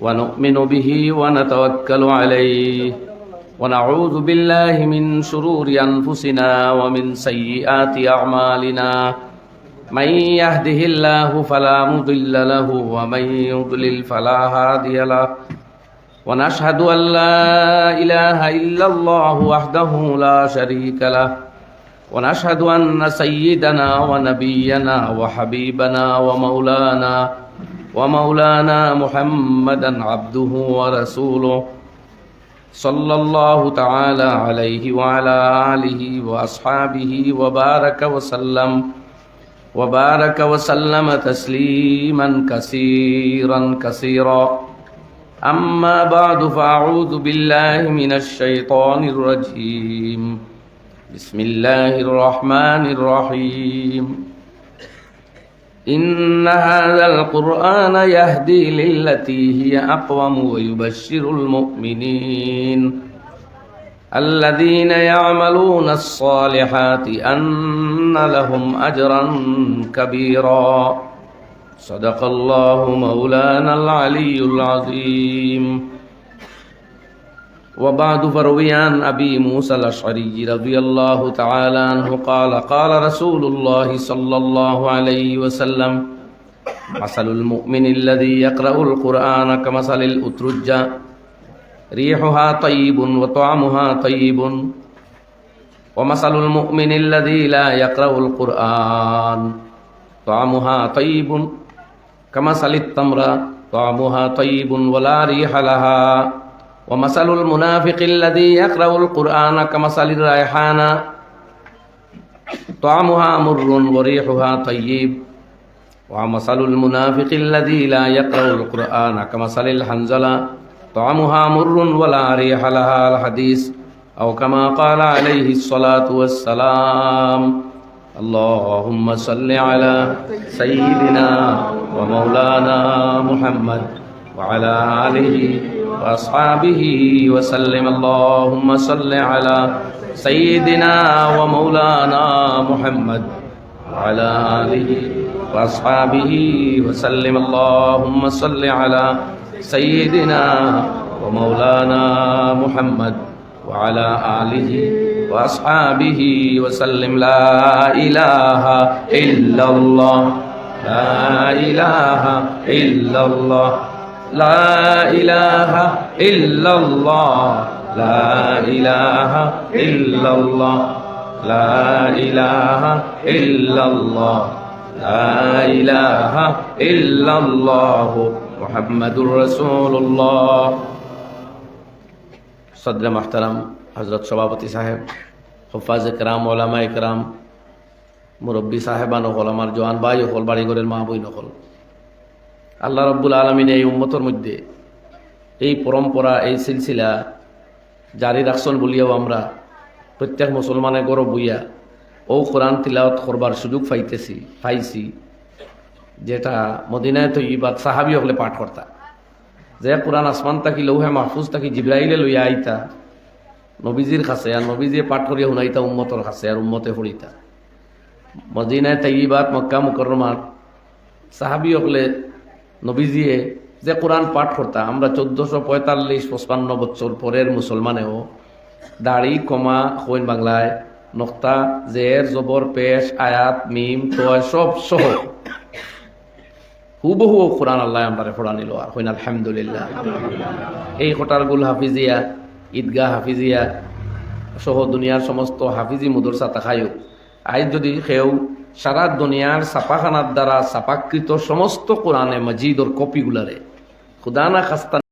ونؤمن به ونتوكل عليه. ونعوذ بالله من شرور أنفسنا ومن سيئات أعمالنا. من يهده الله فلا مضل له ومن يضلل فلا هادي له. ونشهد أن لا إله إلا الله وحده لا شريك له. ونشهد أن سيدنا ونبينا وحبيبنا ومولانا ومولانا محمدا عبده ورسوله صلى الله تعالى عليه وعلى آله وأصحابه وبارك وسلم وبارك وسلم تسليما كثيرا كثيرا. أما بعد فأعوذ بالله من الشيطان الرجيم. بسم الله الرحمن الرحيم. إن هذا القرآن يهدي للتي هي أقوم ويبشر المؤمنين الذين يعملون الصالحات أن لهم أجرا كبيرا. صدق الله مولانا العلي العظيم. وبعد فروي عن أبي موسى الأشعري رضي الله تعالى عنه قال قال رسول الله صلى الله عليه وسلم مثل المؤمن الذي يقرأ القرآن كمثل الأترجة ريحها طيب وطعمها طيب ومثل المؤمن الذي لا يقرأ القرآن طعمها طيب كمثل التمر طعمها طيب ولا ريح لها ومثل المنافق الذي يقرأ القرآن كمثل الريحان. طعمها مر وريحها طيب. ومثل المنافق الذي لا يقرأ القرآن كمثل الحنزلة طعمها مر ولا ريح لها الحديث. أو كما قال عليه الصلاة والسلام اللهم صل على سيدنا ومولانا محمد وعلى آله وأصحابه وسلم اللهم صل على سيدنا ومولانا محمد وعلى آله وأصحابه وسلم اللهم صل على سيدنا ومولانا محمد وعلى آله وأصحابه وسلم. لا إله إلا الله. لا إله إلا الله. লা ইলাহা ইল্লাল্লাহ, লা ইলাহা ইল্লাল্লাহ, লা ইলাহা ইল্লাল্লাহ, লা ইলাহা ইল্লাল্লাহ, মুহাম্মাদুর রাসূলুল্লাহ। সদর মাহতারাম হজরত সভাপতি সাহেব, হফাজ একরাম ওলামা একরাম মুরব্বী সাহেবান হল আমার জোয়ান ভাই হল বাড়ি ঘরের মা বই নকল আল্লাহ রব্বুল আলমিন এই উম্মতর মধ্যে এই পরম্পরা, এই সিলসিলা জারি রাখছন বলিয়াও আমরা প্রত্যেক মুসলমানের গরব বইয়া ও কোরআন তিলাওয়াত করবার সুযোগ পাইতেছি, পাইছি, যেটা মদিনায় তো ইবাদ সাহাবি হলে পাঠ করতা। যে কোরআন আসমান তাকি লৌহে মাহফুজ তাকি জিব্রাইলে লইয়া আইতা, নবীজির কাছে আর নবীজিয়ে পাঠ করিয়া শুনাইতা উম্মতর কাছে আর উম্মতে ফুরিতা মদিনায় তাইবাত মক্কা মুকরমার সাহাবি হলে নবীজিয়ে যে কোরআন পাঠ করতা আমরা চোদ্দশো পঁয়তাল্লিশ, পঁচপান্ন বছর পরের মুসলমানেও দাড়ি, কমা হইন বাংলায়, নক্তা, জের, জবর, পেশ, আয়াত, মিম তয় সব সহ হুবহু কোরআন আল্লাহ আমরা ফোড়া নিল আর হইন আলহামদুলিল্লাহ। এই কোটারগুল হাফিজিয়া, ঈদগাহ হাফিজিয়া সহ দুনিয়ার সমস্ত হাফিজি, মুদরসা তাকায়ও আজ যদি সেও সারা দুনিয়ার ছাপাখানার দ্বারা ছাপাকৃত সমস্ত কোরআনে মজিদর কপিগুলারে। খুদানা খাস্তা